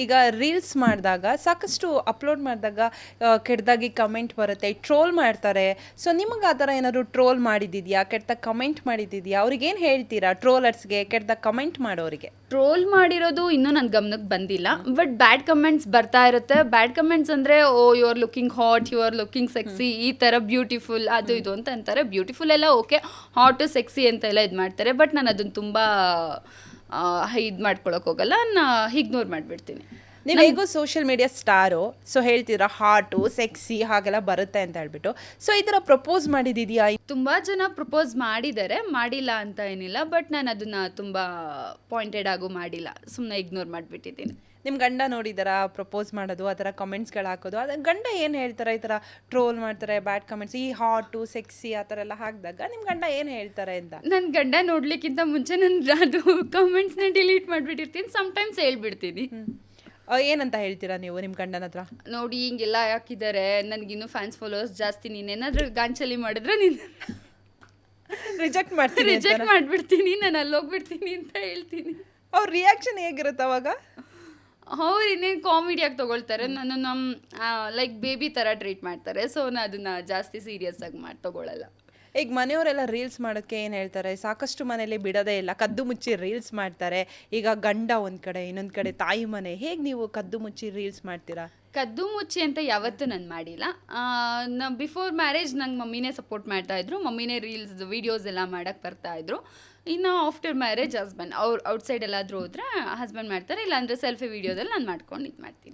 ಈಗ ರೀಲ್ಸ್ ಮಾಡಿದಾಗ ಸಾಕಷ್ಟು ಅಪ್ಲೋಡ್ ಮಾಡಿದಾಗ ಕೆಟ್ಟದಾಗಿ ಕಮೆಂಟ್ ಬರುತ್ತೆ ಟ್ರೋಲ್ ಮಾಡ್ತಾರೆ. ಸೊ ನಿಮಗೆ ಆ ಥರ ಏನಾದ್ರು ಟ್ರೋಲ್ ಮಾಡಿದ್ದಿದ್ಯಾ? ಕೆಟ್ಟದಾಗ ಕಮೆಂಟ್ ಮಾಡಿದ್ದಿದೆಯಾ? ಅವ್ರಿಗೇನು ಹೇಳ್ತೀರಾ ಟ್ರೋಲರ್ಸ್ಗೆ ಕೆಟ್ಟದಾಗ ಕಮೆಂಟ್ ಮಾಡೋರಿಗೆ? ಟ್ರೋಲ್ ಮಾಡಿರೋದು ಇನ್ನೂ ನನ್ನ ಗಮನಕ್ಕೆ ಬಂದಿಲ್ಲ ಬಟ್ ಬ್ಯಾಡ್ ಕಮೆಂಟ್ಸ್ ಬರ್ತಾ ಇರುತ್ತೆ. ಬ್ಯಾಡ್ ಕಮೆಂಟ್ಸ್ ಅಂದರೆ ಓ you are looking hot you are looking sexy ಈ ಥರ ಬ್ಯೂಟಿಫುಲ್ ಅದು ಇದು ಅಂತ ಅಂತಾರೆ. ಬ್ಯೂಟಿಫುಲ್ ಎಲ್ಲ ಓಕೆ ಹಾಟು ಸೆಕ್ಸಿ ಅಂತ ಎಲ್ಲ ಇದು ಮಾಡ್ತಾರೆ ಬಟ್ ನಾನು ಅದನ್ನು ತುಂಬ ಇದು ಮಾಡ್ಕೊಳಕ್ಕೆ ಹೋಗಲ್ಲ ನಾನು ಇಗ್ನೋರ್ ಮಾಡಿಬಿಡ್ತೀನಿ. ನೀವು ಹೇಗೋ ಸೋಷಿಯಲ್ ಮೀಡಿಯಾ ಸ್ಟಾರು ಸೊ ಹೇಳ್ತೀರಾ ಹಾಟು ಸೆಕ್ಸಿ ಹಾಗೆಲ್ಲ ಬರುತ್ತೆ ಅಂತ ಹೇಳ್ಬಿಟ್ಟು. ಸೊ ಈ ಥರ ಪ್ರಪೋಸ್ ಮಾಡಿದ್ದೀಯಾ? ತುಂಬ ಜನ ಪ್ರಪೋಸ್ ಮಾಡಿದ್ದಾರೆ ಮಾಡಿಲ್ಲ ಅಂತ ಏನಿಲ್ಲ ಬಟ್ ನಾನು ಅದನ್ನು ತುಂಬ ಪಾಯಿಂಟೆಡ್ ಆಗು ಮಾಡಿಲ್ಲ. ಸುಮ್ಮನೆ ಇಗ್ನೋರ್ ಮಾಡಿಬಿಟ್ಟಿದ್ದೀನಿ. ನಿಮ್ಮ ಗಂಡ ನೋಡಿದಾರ ಪ್ರಪೋಸ್ ಮಾಡೋದು ಆ ಥರ ಕಮೆಂಟ್ಸ್ಗಳು ಹಾಕೋದು? ಅದು ಗಂಡ ಏನು ಹೇಳ್ತಾರೆ ಈ ಥರ ಟ್ರೋಲ್ ಮಾಡ್ತಾರೆ ಬ್ಯಾಡ್ ಕಮೆಂಟ್ಸ್ ಈ ಹಾಟು ಸೆಕ್ಸಿ ಆ ಥರ ಎಲ್ಲ ಹಾಕಿದಾಗ ನಿಮ್ಮ ಗಂಡ ಏನು ಹೇಳ್ತಾರೆ ಅಂತ? ನನ್ನ ಗಂಡ ನೋಡ್ಲಿಕ್ಕಿಂತ ಮುಂಚೆ ನಾನು ಅದು ಕಮೆಂಟ್ಸ್ನ ಡಿಲೀಟ್ ಮಾಡಿಬಿಟ್ಟಿರ್ತೀನಿ ಸಮ್ಟೈಮ್ಸ್ ಹೇಳ್ಬಿಡ್ತೀನಿ. ಏನಂತ ಹೇಳ್ತೀರಾ ನೀವು ನಿಮ್ಮ ಗಂಡನ ಹತ್ರ? ನೋಡಿ ಹಿಂಗೆಲ್ಲ ಹಾಕಿದ್ದಾರೆ. ನನಗಿನ್ನೂ ಫ್ಯಾನ್ಸ್ ಫಾಲೋವರ್ಸ್ ಜಾಸ್ತಿ ನೀನೇನಾದರೂ ಗಾಂಚಲಿ ಮಾಡಿದ್ರೆ ನೀನು ರಿಜೆಕ್ಟ್ ಮಾಡ್ತೀನಿ ರಿಜೆಕ್ಟ್ ಮಾಡಿಬಿಡ್ತೀನಿ ನಾನು ಅಲ್ಲಿ ಹೋಗ್ಬಿಡ್ತೀನಿ ಅಂತ ಹೇಳ್ತೀನಿ. ಅವ್ರ ರಿಯಾಕ್ಷನ್ ಹೇಗಿರುತ್ತೆ ಅವಾಗ? ಅವ್ರು ಇನ್ನೇನು ಕಾಮಿಡಿಯಾಗಿ ತೊಗೊಳ್ತಾರೆ. ನಾನು ನಮ್ಮ ಲೈಕ್ ಬೇಬಿ ಥರ ಟ್ರೀಟ್ ಮಾಡ್ತಾರೆ. ಸೊ ನಾನು ಅದನ್ನು ಜಾಸ್ತಿ ಸೀರಿಯಸ್ ಆಗಿ ಮಾಡಿ ತೊಗೊಳಲ್ಲ. ಈಗ ಮನೆಯವರೆಲ್ಲ ರೀಲ್ಸ್ ಮಾಡೋಕ್ಕೆ ಏನು ಹೇಳ್ತಾರೆ? ಸಾಕಷ್ಟು ಮನೇಲಿ ಬಿಡೋದೇ ಇಲ್ಲ, ಕದ್ದು ಮುಚ್ಚಿ ರೀಲ್ಸ್ ಮಾಡ್ತಾರೆ. ಈಗ ಗಂಡ ಒಂದು ಕಡೆ, ಇನ್ನೊಂದು ಕಡೆ ತಾಯಿ ಮನೆ, ಹೇಗೆ ನೀವು ಕದ್ದು ಮುಚ್ಚಿ ರೀಲ್ಸ್ ಮಾಡ್ತೀರಾ? ಕದ್ದು ಮುಚ್ಚಿ ಅಂತ ಯಾವತ್ತೂ ನಾನು ಮಾಡಿಲ್ಲ. ನಾ ಬಿಫೋರ್ ಮ್ಯಾರೇಜ್ ನಂಗೆ ಮಮ್ಮಿನೇ ಸಪೋರ್ಟ್ ಮಾಡ್ತಾ ಇದ್ರು. ಮಮ್ಮಿನೇ ರೀಲ್ಸ್ ವೀಡಿಯೋಸ್ ಎಲ್ಲ ಮಾಡಕ್ಕೆ ಬರ್ತಾ ಇದ್ರು. ಇನ್ನು ಆಫ್ಟರ್ ಮ್ಯಾರೇಜ್ ಹಸ್ಬೆಂಡ್ ಅವ್ರು ಔಟ್ಸೈಡ್ ಎಲ್ಲಾದರೂ ಹೋದ್ರೆ ಹಸ್ಬೆಂಡ್ ಮಾಡ್ತಾರೆ. ಇಲ್ಲಾಂದರೆ ಸೆಲ್ಫಿ ವೀಡಿಯೋದಲ್ಲಿ ನಾನು ಮಾಡ್ಕೊಂಡು ಇದು ಮಾಡ್ತೀನಿ.